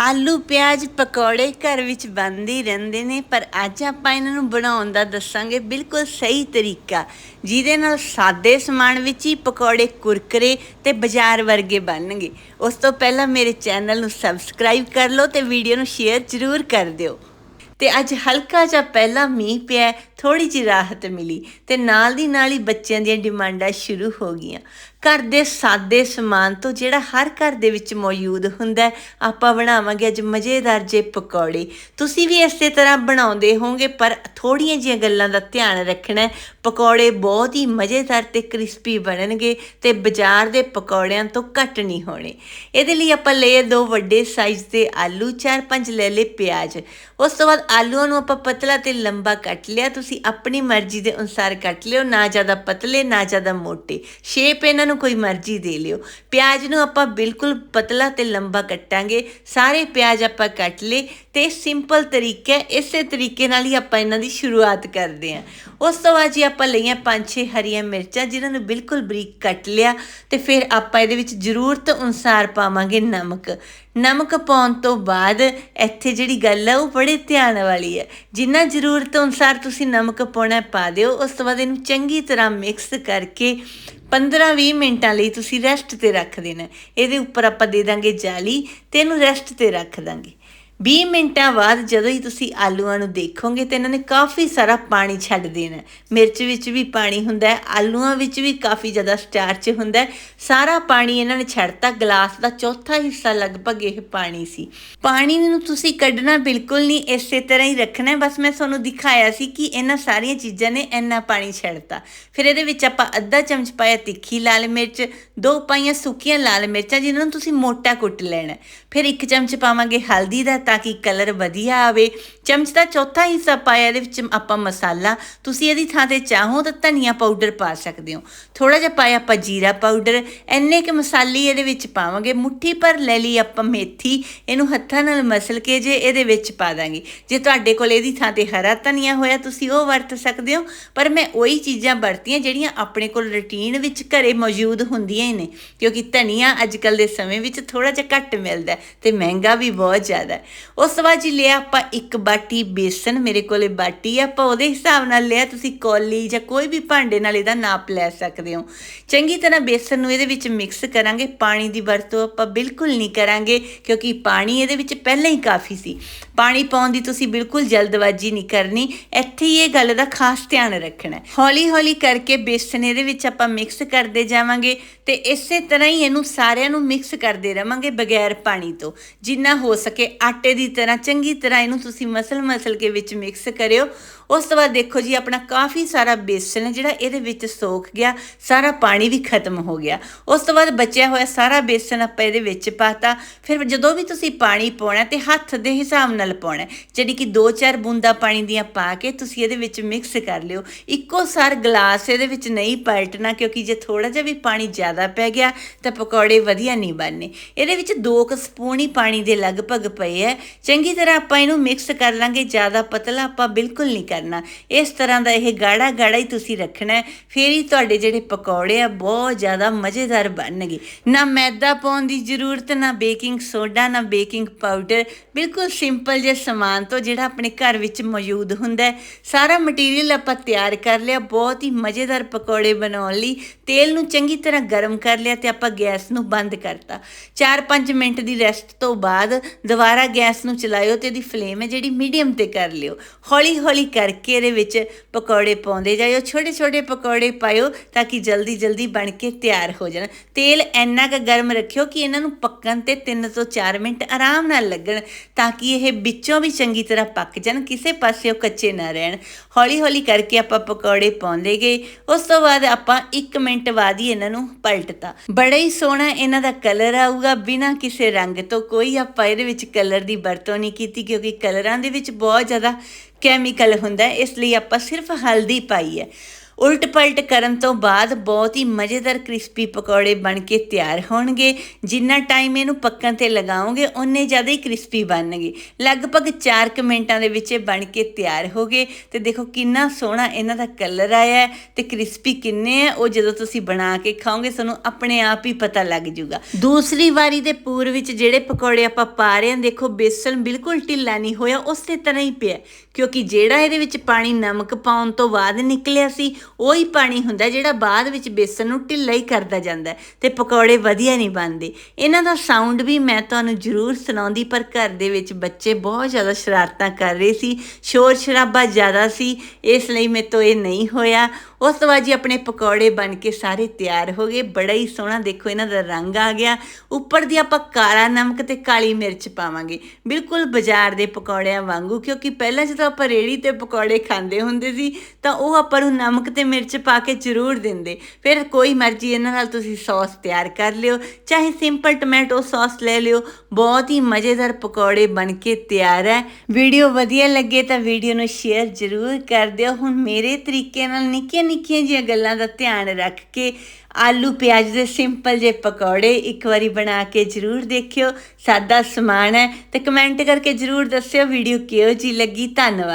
ਆਲੂ ਪਿਆਜ਼ ਪਕੌੜੇ ਘਰ ਵਿੱਚ ਬਣਦੇ ਹੀ ਰਹਿੰਦੇ ਨੇ, ਪਰ ਅੱਜ ਆਪਾਂ ਇਹਨਾਂ ਨੂੰ ਬਣਾਉਣ ਦਾ ਦੱਸਾਂਗੇ ਬਿਲਕੁਲ ਸਹੀ ਤਰੀਕਾ। ਜਿਹਦੇ ਨਾਲ ਸਾਦੇ ਸਮਾਨ ਵਿੱਚ ਹੀ ਪਕੌੜੇ ਕੁਰਕਰੇ ਤੇ ਬਾਜ਼ਾਰ ਵਰਗੇ ਬਣਨਗੇ। ਉਸ ਤੋਂ ਪਹਿਲਾਂ ਮੇਰੇ ਚੈਨਲ ਨੂੰ ਸਬਸਕ੍ਰਾਈਬ ਕਰ ਲਓ ਤੇ ਵੀਡੀਓ ਨੂੰ ਸ਼ੇਅਰ ਜ਼ਰੂਰ ਕਰ ਦਿਓ। ਤੇ ਅੱਜ ਹਲਕਾ ਜਿਹਾ ਪਹਿਲਾ ਮੀਂਹ ਪਿਆ ਥੋੜੀ ਜਿਹੀ ਰਾਹਤ ਮਿਲੀ ਤੇ ਨਾਲ ਦੀ ਨਾਲ ਹੀ ਬੱਚਿਆਂ ਦੀਆਂ ਡਿਮਾਂਡਾਂ ਸ਼ੁਰੂ ਹੋ ਗਈਆਂ। ਘਰ ਦੇ ਸਾਦੇ ਸਮਾਨ ਤੋਂ ਜਿਹੜਾ ਹਰ ਘਰ ਦੇ ਵਿੱਚ ਮੌਜੂਦ ਹੁੰਦਾ ਆਪਾਂ ਬਣਾਵਾਂਗੇ ਅੱਜ ਮਜ਼ੇਦਾਰ ਜੇ ਪਕੌੜੇ। ਤੁਸੀਂ ਵੀ ਇਸੇ ਤਰ੍ਹਾਂ ਬਣਾਉਂਦੇ ਹੋਵੋਗੇ, ਪਰ ਥੋੜੀਆਂ ਜਿਹੀਆਂ ਗੱਲਾਂ ਦਾ ਧਿਆਨ ਰੱਖਣਾ ਪਕੌੜੇ ਬਹੁਤ ਹੀ ਮਜ਼ੇਦਾਰ ਤੇ ਕ੍ਰਿਸਪੀ ਬਣਨਗੇ ਤੇ ਬਾਜ਼ਾਰ ਦੇ ਪਕੌੜਿਆਂ ਤੋਂ ਘੱਟ ਨਹੀਂ ਹੋਣੇ। ਇਹਦੇ ਲਈ ਆਪਾਂ ਲਏ ਦੋ ਵੱਡੇ ਸਾਈਜ਼ ਦੇ ਆਲੂ, ਚਾਰ ਪੰਜ ਲੈ ਲਏ ਪਿਆਜ਼। ਉਸ ਤੋਂ ਬਾਅਦ ਆਲੂਆਂ ਨੂੰ ਆਪਾਂ ਪਤਲਾ ਤੇ ਲੰਬਾ ਕੱਟ ਲਿਆ। ਤੁਸੀਂ ਆਪਣੀ ਮਰਜ਼ੀ ਦੇ ਅਨੁਸਾਰ ਕੱਟ ਲਿਓ, ਨਾ ਜ਼ਿਆਦਾ ਪਤਲੇ, ਨਾ ਜ਼ਿਆਦਾ ਮੋਟੇ। ਸ਼ੇਪ ਇਹਨਾਂ ਨੂੰ ਕੋਈ ਮਰਜ਼ੀ ਦੇ ਲਿਓ। ਪਿਆਜ਼ ਨੂੰ ਆਪਾਂ ਬਿਲਕੁਲ ਪਤਲਾ ਤੇ ਲੰਬਾ ਕੱਟਾਂਗੇ। ਸਾਰੇ ਪਿਆਜ਼ ਆਪਾਂ ਕੱਟ ਲਏ ਤੇ ਸਿੰਪਲ ਤਰੀਕਾ ਇਸੇ ਤਰੀਕੇ ਨਾਲ ਹੀ ਆਪਾਂ ਇਹਨਾਂ ਦੀ ਸ਼ੁਰੂਆਤ ਕਰਦੇ ਹਾਂ। ਉਸ ਤੋਂ ਬਾਅਦ ਜੀ ਆਪਾਂ ਲਈਆਂ ਪੰਜ ਛੇ ਹਰੀਆਂ ਮਿਰਚਾਂ, ਜਿਨ੍ਹਾਂ ਨੂੰ ਬਿਲਕੁਲ ਬਰੀਕ ਕੱਟ ਲਿਆ ਤੇ ਫਿਰ ਆਪਾਂ ਇਹਦੇ ਵਿੱਚ ਜ਼ਰੂਰਤ ਅਨੁਸਾਰ ਪਾਵਾਂਗੇ ਨਮਕ। ਨਮਕ ਪਾਉਣ ਤੋਂ ਬਾਅਦ ਇੱਥੇ ਜਿਹੜੀ ਗੱਲ ਹੈ ਉਹ ਬੜੇ ਧਿਆਨ ਵਾਲੀ ਹੈ ਜਿੰਨਾ ਜ਼ਰੂਰਤ ਅਨੁਸਾਰ ਤੁਸੀਂ ਨਮਕ ਪਾਉਣਾ ਪਾ ਦਿਓ। ਉਸ ਤੋਂ ਬਾਅਦ ਇਹਨੂੰ ਚੰਗੀ ਤਰ੍ਹਾਂ ਮਿਕਸ ਕਰਕੇ 15-20 ਮਿੰਟਾਂ ਲਈ ਤੁਸੀਂ ਰੈਸਟ ਤੇ ਰੱਖ ਦੇਣਾ। ਇਹਦੇ ਉੱਪਰ ਆਪਾਂ ਦੇ ਦਾਂਗੇ ਜਾਲੀ ਤੇ ਇਹਨੂੰ ਰੈਸਟ ਤੇ ਰੱਖ ਦਾਂਗੇ। 20 ਮਿੰਟਾਂ ਬਾਅਦ ਜਦੋਂ ਹੀ ਤੁਸੀਂ ਆਲੂਆਂ ਨੂੰ ਦੇਖੋਗੇ ਤੇ ਇਹਨਾਂ ਨੇ ਕਾਫੀ ਸਾਰਾ ਪਾਣੀ ਛੱਡ ਦੇਣਾ। ਮਿਰਚ ਵਿੱਚ ਵੀ ਪਾਣੀ ਹੁੰਦਾ ਹੈ, ਆਲੂਆਂ ਵਿੱਚ ਵੀ ਕਾਫੀ ਜ਼ਿਆਦਾ ਸਟਾਰਚ ਹੁੰਦਾ ਹੈ। ਸਾਰਾ ਪਾਣੀ ਇਹਨਾਂ ਨੇ ਛੱਡਤਾ, ਗਲਾਸ ਦਾ ਚੌਥਾ ਹਿੱਸਾ ਲਗਭਗ ਇਹ ਪਾਣੀ ਸੀ। ਪਾਣੀ ਨੂੰ ਤੁਸੀਂ ਕੱਢਣਾ ਬਿਲਕੁਲ ਨਹੀਂ, ਇਸੇ ਤਰ੍ਹਾਂ ਹੀ ਰੱਖਣਾ ਹੈ। ਬਸ ਮੈਂ ਤੁਹਾਨੂੰ ਦਿਖਾਇਆ ਸੀ ਕਿ ਇਹਨਾਂ ਸਾਰੀਆਂ ਚੀਜ਼ਾਂ ਨੇ ਇੰਨਾ ਪਾਣੀ ਛੱਡਤਾ। ਫਿਰ ਇਹਦੇ ਵਿੱਚ ਆਪਾਂ ਅੱਧਾ ਚਮਚ ਪਾਇਆ ਤਿੱਖੀ ਲਾਲ ਮਿਰਚ, ਦੋ ਪਾਈਆਂ ਸੁੱਕੀਆਂ ਲਾਲ ਮਿਰਚਾਂ, ਜਿਨ੍ਹਾਂ ਨੂੰ ਤੁਸੀਂ ਮੋਟਾ ਕੁੱਟ ਲੈਣਾ ਫਿਰ ਇੱਕ ਚਮਚ ਪਾਵਾਂਗੇ ਹਲਦੀ ਦਾ ਤਾਂ ਕਿ ਕਲਰ ਵਧੀਆ ਆਵੇ। ਚਮਚ ਦਾ ਚੌਥਾ ਹਿੱਸਾ ਪਾਇਆ, ਇਹਦੇ ਵਿੱਚ ਆਪਾਂ ਮਸਾਲਾ, ਤੁਸੀਂ ਇਹਦੀ ਥਾਂ ਤੇ ਚਾਹੋ ਤਾਂ ਧਨੀਆ ਪਾਊਡਰ ਪਾ ਸਕਦੇ ਹੋ। ਥੋੜਾ ਜਿਹਾ ਪਾਇਆ ਆਪਾਂ ਜੀਰਾ ਪਾਊਡਰ, ਇੰਨੇ ਕਿ ਮਸਾਲੇ ਇਹਦੇ ਵਿੱਚ ਪਾਵਾਂਗੇ। ਮੁੱਠੀ ਪਰ ਲੈ ਲਈ ਆਪਾਂ ਮੇਥੀ, ਇਹਨੂੰ ਹੱਥਾਂ ਨਾਲ ਮਸਲ ਕੇ ਜੇ ਇਹਦੇ ਵਿੱਚ ਪਾ ਦਾਂਗੇ। ਜੇ ਤੁਹਾਡੇ ਕੋਲ ਇਹਦੀ ਥਾਂ ਤੇ ਹਰਾ ਧਨੀਆ ਹੋਇਆ, ਤੁਸੀਂ ਉਹ ਵਰਤ ਸਕਦੇ ਹੋ। ਪਰ ਮੈਂ ਉਹੀ ਚੀਜ਼ਾਂ ਵਰਤੀਆਂ ਜਿਹੜੀਆਂ ਆਪਣੇ ਕੋਲ ਰੁਟੀਨ ਵਿੱਚ ਘਰੇ ਮੌਜੂਦ ਹੁੰਦੀਆਂ ਹੀ ਨੇ। ਕਿਉਂਕਿ ਧਨੀਆ ਅੱਜ ਕੱਲ ਦੇ ਸਮੇਂ ਵਿੱਚ ਥੋੜਾ ਜਿਹਾ ਘੱਟ ਮਿਲਦਾ ਹੈ ਤੇ ਮਹਿੰਗਾ ਵੀ ਬਹੁਤ ਜ਼ਿਆਦਾ ਹੈ। ਉਸ ਤੋਂ ਬਾਅਦ ਜੀ ਲਿਆ ਆਪਾਂ ਇੱਕ ਬਾਟੀ ਬੇਸਨ, ਮੇਰੇ ਕੋਲੇ ਬਾਟੀ ਆ, ਆਪਾਂ ਉਹਦੇ ਹਿਸਾਬ ਨਾਲ ਲਿਆ, ਤੁਸੀਂ ਕੌਲੀ ਜਾਂ ਕੋਈ ਵੀ ਭਾਂਡੇ ਨਾਲ ਇਹਦਾ ਨਾਪ ਲੈ ਸਕਦੇ ਹੋ। ਚੰਗੀ ਤਰ੍ਹਾਂ ਬੇਸਨ ਨੂੰ ਇਹਦੇ ਵਿੱਚ ਮਿਕਸ ਕਰਾਂਗੇ, ਪਾਣੀ ਦੀ ਵਰਤੋਂ ਆਪਾਂ ਬਿਲਕੁਲ ਨਹੀਂ ਕਰਾਂਗੇ, ਕਿਉਂਕਿ ਪਾਣੀ ਇਹਦੇ ਵਿੱਚ ਪਹਿਲਾਂ ਹੀ ਕਾਫੀ ਸੀ। ਪਾਣੀ ਪਾਉਣ ਦੀ ਤੁਸੀਂ ਬਿਲਕੁਲ ਜਲਦਬਾਜ਼ੀ ਨਹੀਂ ਕਰਨੀ, ਇੱਥੇ ਹੀ ਇਹ ਗੱਲ ਦਾ ਖਾਸ ਧਿਆਨ ਰੱਖਣਾ। ਹੌਲੀ ਹੌਲੀ ਕਰਕੇ ਬੇਸਨ ਇਹਦੇ ਵਿੱਚ ਆਪਾਂ ਮਿਕਸ ਕਰਦੇ ਜਾਵਾਂਗੇ ਤੇ ਇਸੇ ਤਰ੍ਹਾਂ ਹੀ ਇਹਨੂੰ ਸਾਰਿਆਂ ਨੂੰ ਮਿਕਸ ਕਰਦੇ ਰਵਾਂਗੇ ਬਗੈਰ ਪਾਣੀ ਤੋਂ। ਜਿੰਨਾ ਹੋ ਸਕੇ ਆਟੇ ਦੀ ਤਰ੍ਹਾਂ ਚੰਗੀ ਤਰ੍ਹਾਂ ਇਹਨੂੰ ਤੁਸੀਂ ਮਸਲ ਮਸਲ ਕੇ ਵਿੱਚ ਮਿਕਸ ਕਰਿਓ। ਉਸ ਤੋਂ ਬਾਅਦ ਦੇਖੋ ਜੀ, ਆਪਣਾ ਕਾਫੀ ਸਾਰਾ ਬੇਸਨ ਹੈ ਜਿਹੜਾ ਇਹਦੇ ਵਿੱਚ ਸੋਖ ਗਿਆ, ਸਾਰਾ ਪਾਣੀ ਵੀ ਖਤਮ ਹੋ ਗਿਆ। ਉਸ ਤੋਂ ਬਾਅਦ ਬਚਿਆ ਹੋਇਆ ਸਾਰਾ ਬੇਸਨ ਆਪਾਂ ਇਹਦੇ ਵਿੱਚ ਪਾਤਾ। ਫਿਰ ਜਦੋਂ ਵੀ ਤੁਸੀਂ ਪਾਣੀ ਪਾਉਣਾ ਤੇ ਹੱਥ ਦੇ ਹਿਸਾਬ ਨਾਲ ਪਾਉਣਾ ਜਿਹੜੀ ਕਿ 2-4 ਬੂੰਦਾਂ ਪਾਣੀ ਦੀਆਂ ਪਾ ਕੇ ਤੁਸੀਂ ਇਹਦੇ ਵਿੱਚ ਮਿਕਸ ਕਰ ਲਿਓ। ਇੱਕੋ ਸਾਰ ਗਲਾਸ ਇਹਦੇ ਵਿੱਚ ਨਹੀਂ ਪਲਟਣਾ, ਕਿਉਂਕਿ ਜੇ ਥੋੜਾ ਜਿਹਾ ਵੀ ਪਾਣੀ ਜ਼ਿਆਦਾ ਪੈ ਗਿਆ, ਤਾਂ ਪਕੌੜੇ ਵਧੀਆ ਨਹੀਂ ਬਣਨੇ। ਇਹਦੇ ਵਿੱਚ 2 ਕੁ ਸਪੂਨ ਹੀ ਪਾਣੀ ਦੇ ਲਗਭਗ ਪਏ ਹੈ। ਚੰਗੀ ਤਰ੍ਹਾਂ ਆਪਾਂ ਇਹਨੂੰ ਮਿਕਸ ਕਰ ਲਾਂਗੇ, ਜ਼ਿਆਦਾ ਪਤਲਾ ਆਪਾਂ ਬਿਲਕੁਲ ਨਹੀਂ ਕਰਨਾ। ਇਸ ਤਰ੍ਹਾਂ ਦਾ ਇਹ ਗਾੜਾ ਗਾੜਾ ਹੀ ਤੁਸੀਂ ਰੱਖਣਾ ਫਿਰ ਹੀ ਤੁਹਾਡੇ ਜਿਹੜੇ ਪਕੌੜੇ ਆ, ਬਹੁਤ ਜ਼ਿਆਦਾ ਮਜ਼ੇਦਾਰ ਬਣਨਗੇ। ਨਾ ਮੈਦਾ ਪਾਉਣ ਦੀ ਜ਼ਰੂਰਤ, ਨਾ ਬੇਕਿੰਗ ਸੋਡਾ, ਨਾ ਬੇਕਿੰਗ ਪਾਊਡਰ। ਬਿਲਕੁਲ ਸਿੰਪਲ ਜਿਹੇ ਸਮਾਨ ਤੋਂ ਜਿਹੜਾ ਆਪਣੇ ਘਰ ਵਿੱਚ ਮੌਜੂਦ ਹੁੰਦਾ ਸਾਰਾ ਮਟੀਰੀਅਲ ਆਪਾਂ ਤਿਆਰ ਕਰ ਲਿਆ, ਬਹੁਤ ਹੀ ਮਜ਼ੇਦਾਰ ਪਕੌੜੇ ਬਣਾਉਣ ਲਈ। ਤੇਲ ਨੂੰ ਚੰਗੀ ਤਰ੍ਹਾਂ ਗਰਮ ਕਰ ਲਿਆ ਤੇ ਆਪਾਂ ਗੈਸ ਨੂੰ ਬੰਦ ਕਰਤਾ। 4-5 ਮਿੰਟ ਦੀ ਰੈਸਟ ਤੋਂ ਬਾਅਦ ਦੁਬਾਰਾ ਗੈਸ ਨੂੰ ਚਲਾਇਓ ਤੇ ਇਹਦੀ ਫਲੇਮ ਹੈ ਜਿਹੜੀ ਮੀਡੀਅਮ ਤੇ ਕਰ ਲਿਓ। ਹੌਲੀ ਹੌਲੀ ਕਰ ਕਰਕੇ ਇਹਦੇ ਵਿੱਚ ਪਕੌੜੇ ਪਾਉਂਦੇ ਜਾਇਓ ਛੋਟੇ ਛੋਟੇ ਪਕੌੜੇ ਪਾਇਓ ਤਾਂ ਕਿ ਜਲਦੀ ਜਲਦੀ ਬਣ ਕੇ ਤਿਆਰ ਹੋ ਜਾਣ। ਤੇਲ ਇੰਨਾ ਕੁ ਗਰਮ ਰੱਖਿਓ ਕਿ ਇਹਨਾਂ ਨੂੰ ਪੱਕਣ ਤੇ 3 ਤੋਂ 4 ਮਿੰਟ ਆਰਾਮ ਨਾਲ ਲੱਗਣ ਤਾਂ ਕਿ ਇਹ ਵਿੱਚੋਂ ਵੀ ਚੰਗੀ ਤਰ੍ਹਾਂ ਪੱਕ ਜਾਣ, ਕਿਸੇ ਪਾਸੇ ਉਹ ਕੱਚੇ ਨਾ ਰਹਿਣ। ਹੌਲੀ ਹੌਲੀ ਕਰਕੇ ਆਪਾਂ ਪਕੌੜੇ ਪਾਉਂਦੇ ਗਏ। ਉਸ ਤੋਂ ਬਾਅਦ ਆਪਾਂ 1 ਮਿੰਟ ਬਾਅਦ ਹੀ ਇਹਨਾਂ ਨੂੰ ਪਲਟਤਾ। ਬੜਾ ਹੀ ਸੋਹਣਾ ਇਹਨਾਂ ਦਾ ਕਲਰ ਆਊਗਾ। ਬਿਨਾਂ ਕਿਸੇ ਰੰਗ ਤੋਂ ਕੋਈ ਆਪਾਂ ਇਹਦੇ ਵਿੱਚ ਕਲਰ ਦੀ ਵਰਤੋਂ ਨਹੀਂ ਕੀਤੀ ਕਿਉਂਕਿ ਕਲਰਾਂ ਦੇ ਵਿੱਚ ਬਹੁਤ ਜ਼ਿਆਦਾ ਕੈਮੀਕਲ ਹੁੰਦਾ ਇਸ ਲਈ ਆਪਾਂ ਸਿਰਫ ਹਲਦੀ ਪਾਈ ਹੈ। ਉਲਟ ਪਲਟ ਕਰਨ ਤੋਂ ਬਾਅਦ ਬਹੁਤ ਹੀ ਮਜ਼ੇਦਾਰ ਕ੍ਰਿਸਪੀ ਪਕੌੜੇ ਬਣ ਕੇ ਤਿਆਰ ਹੋਣਗੇ। ਜਿੰਨਾ ਟਾਈਮ ਇਹਨੂੰ ਪੱਕਣ ਤੇ ਲਗਾਓਗੇ ਉਨੇ ਜ਼ਿਆਦਾ ਹੀ ਕ੍ਰਿਸਪੀ ਬਣਨਗੇ। ਲਗਭਗ 4 ਕੁ ਮਿੰਟਾਂ ਦੇ ਵਿੱਚ ਇਹ ਬਣ ਕੇ ਤਿਆਰ ਹੋ ਗਏ। ਤੇ ਦੇਖੋ ਕਿੰਨਾ ਸੋਹਣਾ ਇਹਨਾਂ ਦਾ ਕਲਰ ਆਇਆ ਹੈ ਤੇ ਕ੍ਰਿਸਪੀ ਕਿੰਨੇ ਆ, ਉਹ ਜਦੋਂ ਤੁਸੀਂ ਬਣਾ ਕੇ ਖਾਓਗੇ, ਤੁਹਾਨੂੰ ਆਪਣੇ ਆਪ ਹੀ ਪਤਾ ਲੱਗ ਜਾਊਗਾ। ਦੂਸਰੀ ਵਾਰੀ ਦੇ ਪੂਰ ਵਿੱਚ ਜਿਹੜੇ ਪਕੌੜੇ ਆਪਾਂ ਪਾ ਰਹੇ ਹਾਂ, ਦੇਖੋ ਬੇਸਣ ਬਿਲਕੁਲ ਢਿੱਲਾ ਨਹੀਂ ਹੋਇਆ, ਉਸੇ ਤਰ੍ਹਾਂ ਹੀ ਪਿਆ ਕਿਉਂਕਿ ਜਿਹੜਾ ਇਹਦੇ ਵਿੱਚ ਪਾਣੀ ਨਮਕ ਪਾਉਣ ਤੋਂ ਬਾਅਦ ਨਿਕਲਿਆ ਸੀ ਉਹ ਹੀ ਪਾਣੀ ਹੁੰਦਾ ਜਿਹੜਾ ਬਾਅਦ ਵਿੱਚ ਬੇਸਣ ਨੂੰ ਢਿੱਲਾ ਹੀ ਕਰਦਾ ਜਾਂਦਾ ਹੈ ਤੇ ਪਕੌੜੇ ਵਧੀਆ ਨਹੀਂ ਬਣਦੇ। ਇਹਨਾਂ ਦਾ ਸਾਊਂਡ ਵੀ ਮੈਂ ਤੁਹਾਨੂੰ ਜ਼ਰੂਰ ਸੁਣਾਉਂਦੀ, ਪਰ ਘਰ ਦੇ ਵਿੱਚ ਬੱਚੇ ਬਹੁਤ ਜ਼ਿਆਦਾ ਸ਼ਰਾਰਤਾਂ ਕਰ ਰਹੇ ਸੀ ਸ਼ੋਰ ਸ਼ਰਾਬਾ ਜ਼ਿਆਦਾ ਸੀ, ਇਸ ਲਈ ਮੇਰੇ ਤੋਂ ਇਹ ਨਹੀਂ ਹੋਇਆ। ਉਸ ਤੋਂ ਬਾਅਦ ਜੀ ਆਪਣੇ ਪਕੌੜੇ ਬਣ ਕੇ ਸਾਰੇ ਤਿਆਰ ਹੋ ਗਏ। ਬੜਾ ਹੀ ਸੋਹਣਾ ਦੇਖੋ, ਇਹਨਾਂ ਦਾ ਰੰਗ ਆ ਗਿਆ। ਉੱਪਰ ਦੀ ਆਪਾਂ ਕਾਲਾ ਨਮਕ ਤੇ ਕਾਲੀ ਮਿਰਚ ਪਾਵਾਂਗੇ। ਬਿਲਕੁਲ ਬਾਜ਼ਾਰ ਦੇ ਪਕੌੜਿਆਂ ਵਾਂਗੂ, ਕਿਉਂਕਿ ਪਹਿਲਾਂ ਜਦੋਂ ਆਪਾਂ ਰੇੜੀ ਤੇ ਪਕੌੜੇ ਖਾਂਦੇ ਹੁੰਦੇ ਸੀ, ਤਾਂ ਉਹ ਆਪਾਂ ਨੂੰ ਨਮਕ ਤੇ ਮਿਰਚ ਪਾ ਕੇ ਜ਼ਰੂਰ ਦਿੰਦੇ। ਫਿਰ ਕੋਈ ਮਰਜ਼ੀ ਇਹਨਾਂ ਨਾਲ ਤੁਸੀਂ ਸੌਸ ਤਿਆਰ ਕਰ ਲਿਓ, ਚਾਹੇ ਸਿੰਪਲ ਟੋਮੈਟੋ ਸੌਸ ਲੈ ਲਿਓ। ਬਹੁਤ ਹੀ ਮਜ਼ੇਦਾਰ ਪਕੌੜੇ ਬਣ ਕੇ ਤਿਆਰ ਹੈ। ਵੀਡੀਓ ਵਧੀਆ ਲੱਗੇ ਤਾਂ ਵੀਡੀਓ ਨੂੰ ਸ਼ੇਅਰ ਜ਼ਰੂਰ ਕਰ ਦਿਓ। ਹੁਣ ਮੇਰੇ ਤਰੀਕੇ ਨਾਲ ਨਿੱਕੇ ਨਿੱਕੀਆਂ ਜਿਹੀਆਂ ਗੱਲਾਂ ਦਾ ਧਿਆਨ ਰੱਖ ਕੇ ਆਲੂ ਪਿਆਜ਼ ਦੇ ਸਿੰਪਲ ਜੇ ਪਕੌੜੇ ਇੱਕ ਵਾਰੀ ਬਣਾ ਕੇ ਜ਼ਰੂਰ ਦੇਖਿਓ। ਸਾਦਾ ਸਮਾਨ ਹੈ ਤੇ ਕਮੈਂਟ ਕਰਕੇ ਜ਼ਰੂਰ ਦੱਸਿਓ। ਵੀਡੀਓ ਕਿਹੋ ਜੀ ਲੱਗੀ? ਧੰਨਵਾਦ।